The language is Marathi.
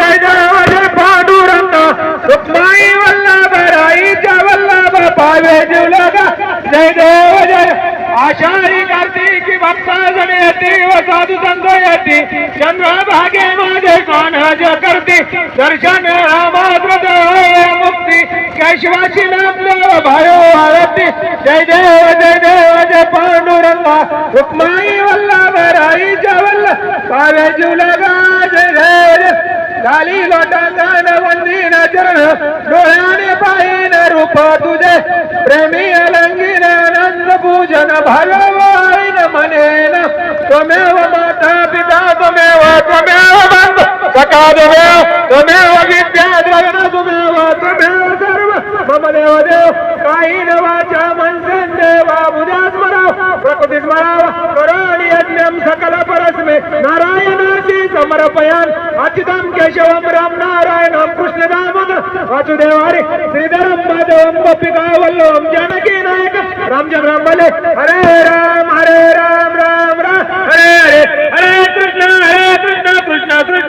जय देव जय पांडुरंग रुक्माई वल्लभ राईच्या वल्लभ पावे जीवलगा जय देव जय आषाढी कार्तिकी भक्ता जण येते व साधू संत येते चंद्रभागे माझे कोण कान्हाज करते दर्शन मात्र मुक्ती कैशवाची नामदेव भयो आरती जय देव जय देव जय पांडुरंगा रुक्माई वल्लभ राईच्या वल्लभ पावे जीवलगा जय झाली लोटा गाण वंदीन चरण डोळ्याने पाहिन रूप तुझे. प्रेमी अलंगीन आनंद पूजन भगवान मनेन त्वमेव माता पिता त्वमेव त्वमेव बंधु. सखा त्वमेव त्वमेव विद्या द्रवण त्वमेव त्वमेव सर्व. मम देव देव काही न वाचा मनसन देवा बुधा स्मराव प्रकृती स्मराव करोणी यज्ञम सकल परस्मे नारायण नारायणाची समर्पयान अच्युतम केशवम राम नारायण कृष्ण दामोदर वासुदेव हरे श्रीधरम माधवम गोपिका वल्लभम जानकी नायक रामजन राम भले हरे राम हरे